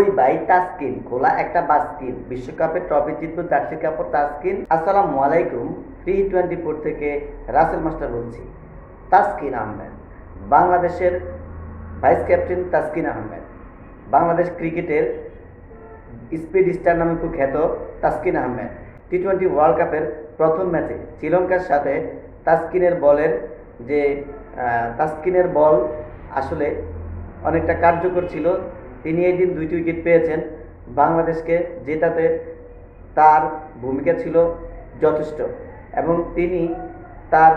ওই ভাই তাসকিন খোলা একটা বাস্কিন বিশ্বকাপে ট্রফি জিতবো, জার্সি কাপড় তাসকিন আসসালামু আলাইকুম টি টোয়েন্টি ফোর থেকে রাসেল মাস্টার বলছি। তাসকিন আহমেদ, বাংলাদেশের ভাইস ক্যাপ্টেন তাসকিন আহমেদ। বাংলাদেশ ক্রিকেটের স্পিড স্টার নামে খুব খ্যাত Taskin Ahmed. T twenty world কাপের প্রথম ম্যাচে শ্রীলঙ্কার সাথে তাসকিনের বলের যে তাসকিনের বল আসলে অনেকটা কার্যকর ছিল। তিনি এই দিন দুইটি উইকেট পেয়েছেন। বাংলাদেশকে জেতাতে তার ভূমিকা ছিল যথেষ্ট এবং তিনি তার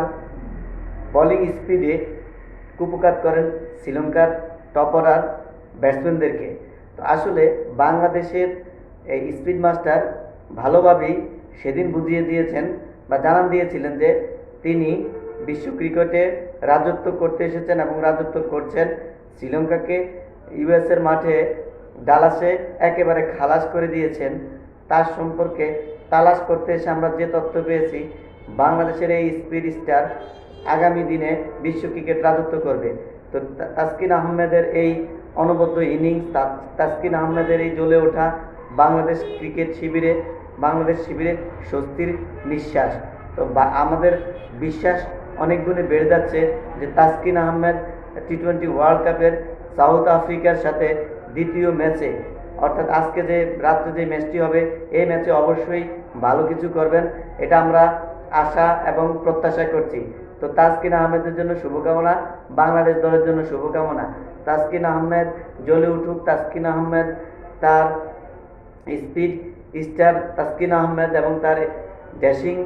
বলিং স্পিডে কুপকাত করেন শ্রীলঙ্কার টপরার ব্যাটসম্যানদেরকে তো আসলে বাংলাদেশের এই স্পিড মাস্টার ভালোভাবেই সেদিন বুঝিয়ে দিয়েছেন বা জানান দিয়েছিলেন যে তিনি বিশ্ব ক্রিকেটে রাজত্ব করতে এসেছেন এবং রাজত্ব করছেন শ্রীলঙ্কাকে। ইউএসের মাঠে ডালাসে একেবারে খালাস করে দিয়েছেন। তার সম্পর্কে তালাশ করতে এসে আমরা যে তথ্য পেয়েছি, বাংলাদেশের এই স্পিড স্টার আগামী দিনে বিশ্ব ক্রিকেট রাজত্ব করবে। তো তাসকিন আহমেদের এই অনবদ্য ইনিংস তাসকিন আহমেদের এই জ্বলে ওঠা বাংলাদেশ ক্রিকেট শিবিরে, বাংলাদেশ শিবিরে স্বস্তির নিঃশ্বাস। তো আমাদের বিশ্বাস অনেক গুণে বেড়ে যাচ্ছে যে Taskin Ahmed T twenty world কাপের সাউথ আফ্রিকার সাথে দ্বিতীয় ম্যাচে। অর্থাৎ আজকে যে রাত্রে যে ম্যাচটি হবে, এই ম্যাচে অবশ্যই ভালো কিছু করবেন। এটা আমরা আশা এবং প্রত্যাশা করছি। তো তাসকিন আহমেদের জন্য শুভকামনা, বাংলাদেশ দলের জন্য শুভকামনা। তাসকিন আহমেদ জ্বলে উঠুক তাসকিন আহমেদ তার স্পিড, স্টার তাসকিন আহমেদ এবং তার ড্যাশিং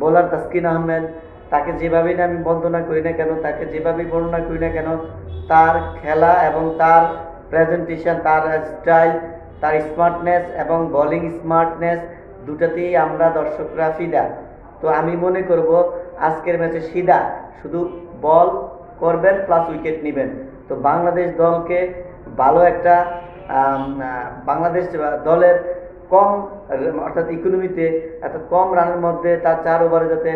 বোলার তাসকিন আহমেদ তাকে যেভাবেই না আমি বন্দনা করি না কেন, তাকে যেভাবেই বর্ণনা করি না কেন, তার খেলা এবং তার প্রেজেন্টেশন তার স্টাইল তার স্মার্টনেস এবং বলিং স্মার্টনেস দুটাতেই আমরা দর্শকরা ফিদা। তো আমি মনে করব আজকের ম্যাচে সিদা শুধু বল করবেন প্লাস উইকেট নেবেন। তো বাংলাদেশ দলকে ভালো একটা বাংলাদেশ দলের কম, অর্থাৎ ইকোনমিতে এত কম রানের মধ্যে তার চার ওভারে যাতে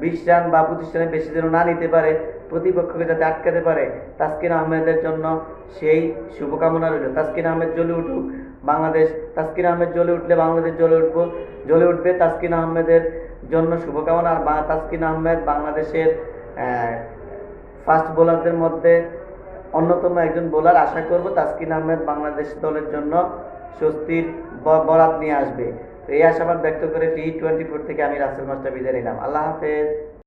বিশ রান বা পঁচিশ রানের বেশি যেন না নিতে পারে, প্রতিপক্ষকে যাতে আটকাতে পারে, তাসকিন আহমেদের জন্য সেই শুভকামনা রইল। তাসকিন আহমেদ জ্বলে উঠুক, বাংলাদেশ, তাসকিন আহমেদ জ্বলে উঠলে বাংলাদেশ জ্বলে উঠব, জ্বলে উঠবে তাসকিন আহমেদের জন্য শুভকামনা। আর তাসকিন আহমেদ বাংলাদেশের ফাস্ট বোলারদের মধ্যে অন্যতম একজন বোলার। আশা করব তাসকিন আহমেদ বাংলাদেশ দলের জন্য স্বস্তির বরাত নিয়ে আসবে। তো এই আশাবাদ ব্যক্ত করে টি টোয়েন্টি ফোর থেকে আমি রাসেল মাস্টার বিদায় নিলাম। আল্লাহ হাফেজ।